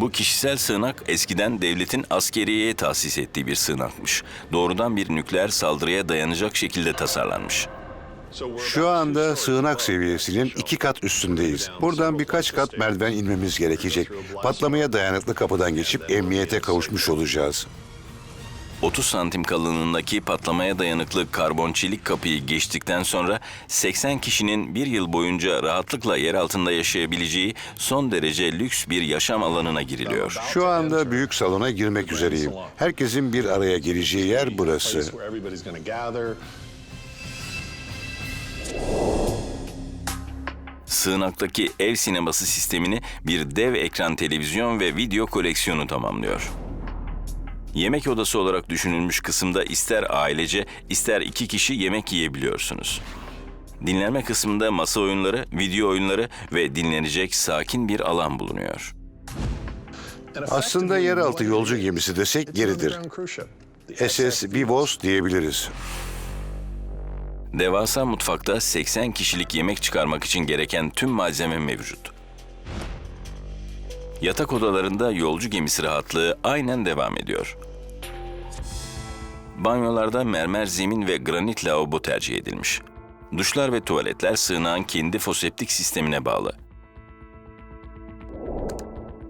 Bu kişisel sığınak eskiden devletin askeriyeye tahsis ettiği bir sığınakmış. Doğrudan bir nükleer saldırıya dayanacak şekilde tasarlanmış. Şu anda sığınak seviyesinin iki kat üstündeyiz. Buradan birkaç kat merdiven inmemiz gerekecek. Patlamaya dayanıklı kapıdan geçip emniyete kavuşmuş olacağız. 30 santim kalınlığındaki patlamaya dayanıklı karbon çelik kapıyı geçtikten sonra 80 kişinin bir yıl boyunca rahatlıkla yer altında yaşayabileceği son derece lüks bir yaşam alanına giriliyor. Şu anda büyük salona girmek üzereyim. Herkesin bir araya geleceği yer burası. Sığınaktaki ev sineması sistemini bir dev ekran televizyon ve video koleksiyonu tamamlıyor. Yemek odası olarak düşünülmüş kısımda ister ailece ister iki kişi yemek yiyebiliyorsunuz. Dinlenme kısmında masa oyunları, video oyunları ve dinlenecek sakin bir alan bulunuyor. Aslında yeraltı yolcu gemisi desek geridir. SS Vivos diyebiliriz. Devasa mutfakta 80 kişilik yemek çıkarmak için gereken tüm malzeme mevcut. Yatak odalarında yolcu gemisi rahatlığı aynen devam ediyor. Banyolarda mermer zemin ve granit lavabo tercih edilmiş. Duşlar ve tuvaletler sığınağın kendi foseptik sistemine bağlı.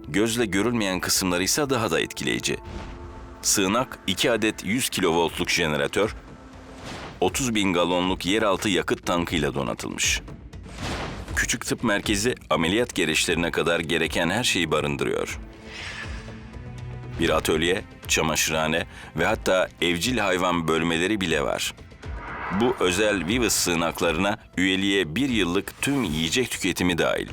Gözle görülmeyen kısımları ise daha da etkileyici. Sığınak 2 adet 100 kilovoltluk jeneratör, 30 bin galonluk yeraltı yakıt tankıyla donatılmış. Küçük tıp merkezi ameliyat gereçlerine kadar gereken her şeyi barındırıyor. Bir atölye, çamaşırhane ve hatta evcil hayvan bölmeleri bile var. Bu özel Vivus sığınaklarına üyeliğe bir yıllık tüm yiyecek tüketimi dahil.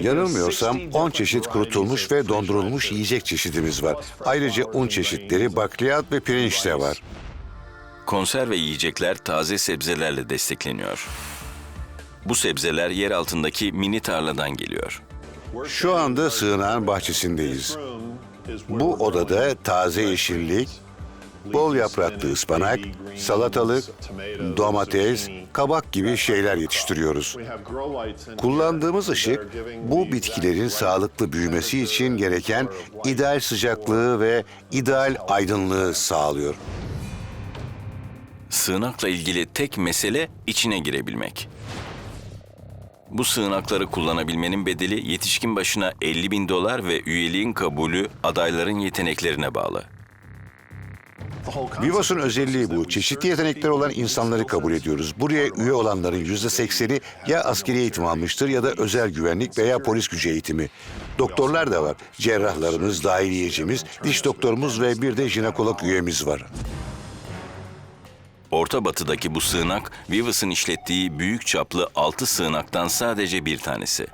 Yanılmıyorsam 10 çeşit kurutulmuş ve dondurulmuş yiyecek çeşidimiz var. Ayrıca un çeşitleri, bakliyat ve pirinç de var. Konserve yiyecekler taze sebzelerle destekleniyor. Bu sebzeler yer altındaki mini tarladan geliyor. Şu anda sığınağın bahçesindeyiz. Bu odada taze yeşillik, bol yapraklı ıspanak, salatalık, domates, kabak gibi şeyler yetiştiriyoruz. Kullandığımız ışık bu bitkilerin sağlıklı büyümesi için gereken ideal sıcaklığı ve ideal aydınlığı sağlıyor. Sığınakla ilgili tek mesele içine girebilmek. Bu sığınakları kullanabilmenin bedeli yetişkin başına 50 bin dolar ve üyeliğin kabulü adayların yeteneklerine bağlı. Vivos'un özelliği bu. Çeşitli yetenekleri olan insanları kabul ediyoruz. Buraya üye olanların yüzde sekseni ya askeri eğitim almıştır ya da özel güvenlik veya polis gücü eğitimi. Doktorlar da var. Cerrahlarımız, dahiliyecimiz, diş doktorumuz ve bir de jinekolog üyemiz var. Orta Batı'daki bu sığınak, Vivus'un işlettiği büyük çaplı 6 sığınaktan sadece bir tanesi.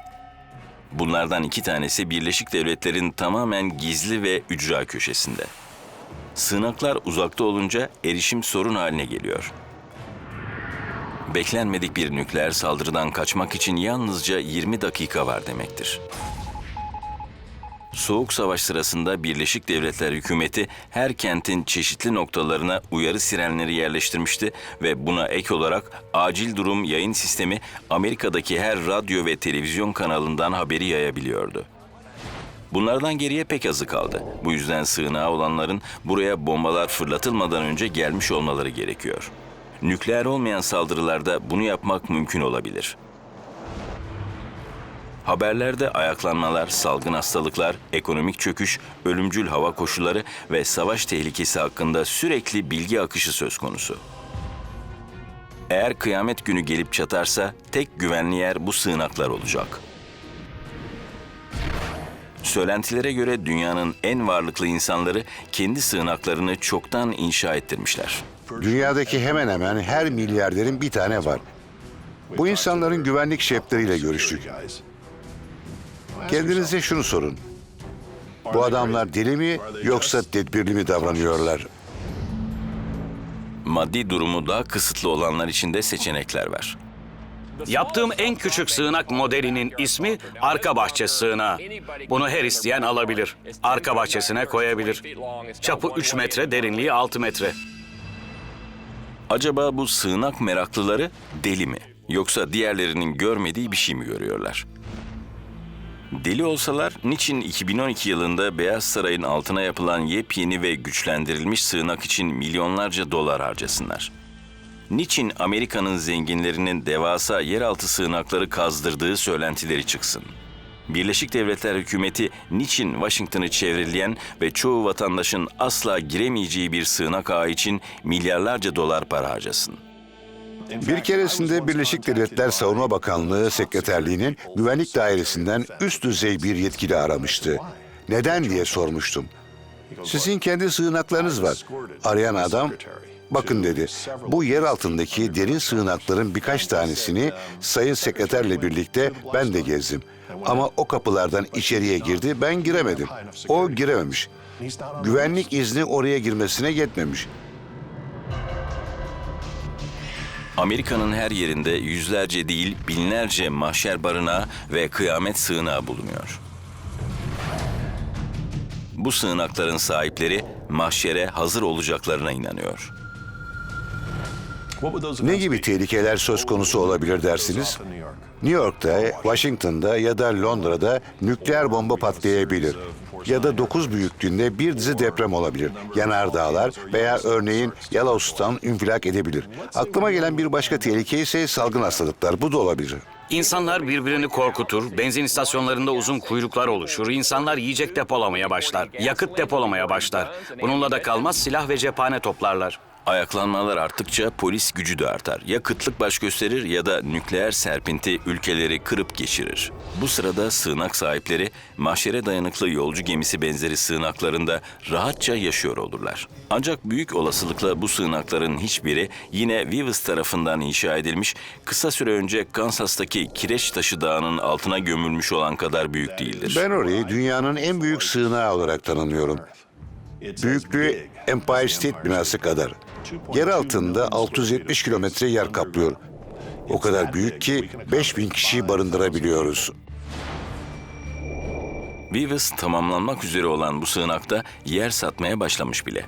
Bunlardan iki tanesi Birleşik Devletler'in tamamen gizli ve ücra köşesinde. Sığınaklar uzakta olunca erişim sorun haline geliyor. Beklenmedik bir nükleer saldırıdan kaçmak için yalnızca 20 dakika var demektir. Soğuk Savaş sırasında Birleşik Devletler hükümeti her kentin çeşitli noktalarına uyarı sirenleri yerleştirmişti ve buna ek olarak acil durum yayın sistemi Amerika'daki her radyo ve televizyon kanalından haberi yayabiliyordu. Bunlardan geriye pek azı kaldı. Bu yüzden sığınağı olanların buraya bombalar fırlatılmadan önce gelmiş olmaları gerekiyor. Nükleer olmayan saldırılarda bunu yapmak mümkün olabilir. Haberlerde ayaklanmalar, salgın hastalıklar, ekonomik çöküş, ölümcül hava koşulları ve savaş tehlikesi hakkında sürekli bilgi akışı söz konusu. Eğer kıyamet günü gelip çatarsa tek güvenli yer bu sığınaklar olacak. Söylentilere göre dünyanın en varlıklı insanları kendi sığınaklarını çoktan inşa ettirmişler. Dünyadaki hemen hemen her milyarderin bir tane var. Bu insanların güvenlik şefleriyle görüştük. Kendinize şunu sorun. Bu adamlar deli mi yoksa tedbirli mi davranıyorlar? Maddi durumu daha kısıtlı olanlar için de seçenekler var. Yaptığım en küçük sığınak modelinin ismi arka bahçe sığınağı. Bunu her isteyen alabilir. Arka bahçesine koyabilir. Çapı 3 metre, derinliği 6 metre. Acaba bu sığınak meraklıları deli mi? Yoksa diğerlerinin görmediği bir şey mi görüyorlar? Deli olsalar niçin 2012 yılında Beyaz Saray'ın altına yapılan yepyeni ve güçlendirilmiş sığınak için milyonlarca dolar harcasınlar? Niçin Amerika'nın zenginlerinin devasa yeraltı sığınakları kazdırdığı söylentileri çıksın? Birleşik Devletler hükümeti niçin Washington'ı çevreleyen ve çoğu vatandaşın asla giremeyeceği bir sığınak ağı için milyarlarca dolar para harcasın? Bir keresinde Birleşik Devletler Savunma Bakanlığı Sekreterliği'nin güvenlik dairesinden üst düzey bir yetkili aramıştı. Neden diye sormuştum. Sizin kendi sığınaklarınız var. Arayan adam, bakın dedi, bu yer altındaki derin sığınakların birkaç tanesini Sayın Sekreterle birlikte ben de gezdim. Ama o kapılardan içeriye girdi, ben giremedim. O girememiş. Güvenlik izni oraya girmesine yetmemiş. Amerika'nın her yerinde yüzlerce değil binlerce mahşer barınağı ve kıyamet sığınağı bulunuyor. Bu sığınakların sahipleri mahşere hazır olacaklarına inanıyor. Ne gibi tehlikeler söz konusu olabilir dersiniz? New York'ta, Washington'da ya da Londra'da nükleer bomba patlayabilir. Ya da 9 büyüklüğünde bir dizi deprem olabilir. Yanardağlar veya örneğin Yellowstone infilak edebilir. Aklıma gelen bir başka tehlike ise salgın hastalıklar. Bu da olabilir. İnsanlar birbirini korkutur, benzin istasyonlarında uzun kuyruklar oluşur, insanlar yiyecek depolamaya başlar, yakıt depolamaya başlar. Bununla da kalmaz silah ve cephane toplarlar. Ayaklanmalar arttıkça polis gücü de artar. Ya kıtlık baş gösterir ya da nükleer serpinti ülkeleri kırıp geçirir. Bu sırada sığınak sahipleri mahşere dayanıklı yolcu gemisi benzeri sığınaklarında rahatça yaşıyor olurlar. Ancak büyük olasılıkla bu sığınakların hiçbiri yine Vivus tarafından inşa edilmiş, kısa süre önce Kansas'taki Kireç Taşı Dağı'nın altına gömülmüş olan kadar büyük değildir. Ben orayı dünyanın en büyük sığınağı olarak tanımlıyorum. Büyüklüğü Empire State binası kadar. Yer altında 670 kilometre yer kaplıyor. O kadar büyük ki 5000 kişiyi barındırabiliyoruz. Vivus tamamlanmak üzere olan bu sığınakta yer satmaya başlamış bile.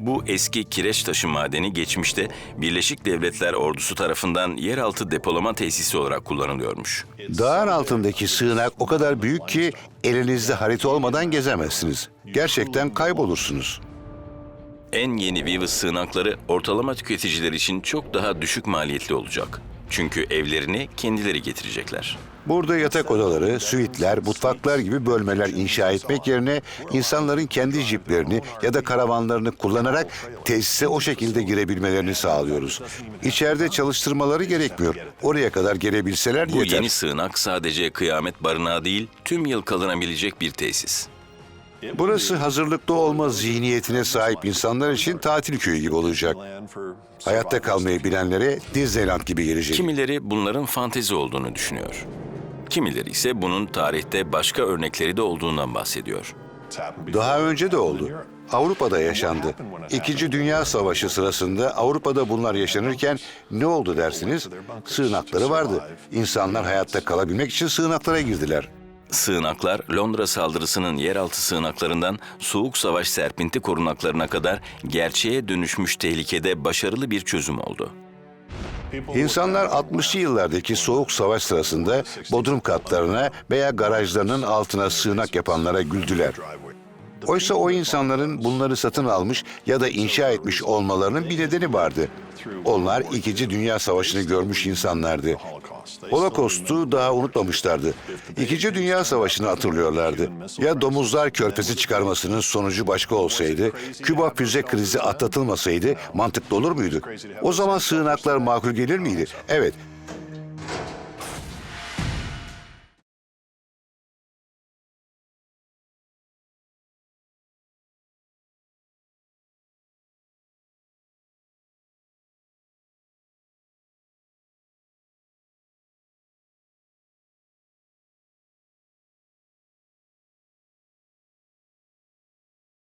Bu eski kireç taşı madeni geçmişte Birleşik Devletler ordusu tarafından yeraltı depolama tesisi olarak kullanılıyormuş. Dağın altındaki sığınak o kadar büyük ki elinizde harita olmadan gezemezsiniz. Gerçekten kaybolursunuz. En yeni Vivus sığınakları ortalama tüketiciler için çok daha düşük maliyetli olacak. Çünkü evlerini kendileri getirecekler. Burada yatak odaları, suitler, mutfaklar gibi bölmeler inşa etmek yerine insanların kendi jiplerini ya da karavanlarını kullanarak tesise o şekilde girebilmelerini sağlıyoruz. İçeride çalıştırmaları gerekmiyor. Oraya kadar gelebilseler Bu yeter. yeni sığınak sadece kıyamet barınağı değil, tüm yıl kalınabilecek bir tesis. Burası hazırlıklı olma zihniyetine sahip insanlar için tatil köyü gibi olacak. Hayatta kalmayı bilenlere Disneyland gibi gelecek. Kimileri bunların fantezi olduğunu düşünüyor. Kimileri ise bunun tarihte başka örnekleri de olduğundan bahsediyor. Daha önce de oldu. Avrupa'da yaşandı. İkinci Dünya Savaşı sırasında Avrupa'da bunlar yaşanırken ne oldu dersiniz? Sığınakları vardı. İnsanlar hayatta kalabilmek için sığınaklara girdiler. Sığınaklar, Londra saldırısının yeraltı sığınaklarından Soğuk Savaş serpinti korunaklarına kadar gerçeğe dönüşmüş tehlikede başarılı bir çözüm oldu. İnsanlar 60'lı yıllardaki soğuk savaş sırasında bodrum katlarına veya garajlarının altına sığınak yapanlara güldüler. Oysa o insanların bunları satın almış ya da inşa etmiş olmalarının bir nedeni vardı. Onlar İkinci Dünya Savaşı'nı görmüş insanlardı. Holocaust'u daha unutmamışlardı. İkinci Dünya Savaşı'nı hatırlıyorlardı. Ya domuzlar körfezi çıkarmasının sonucu başka olsaydı, Küba füze krizi atlatılmasaydı mantıklı olur muydu? O zaman sığınaklar makul gelir miydi? Evet,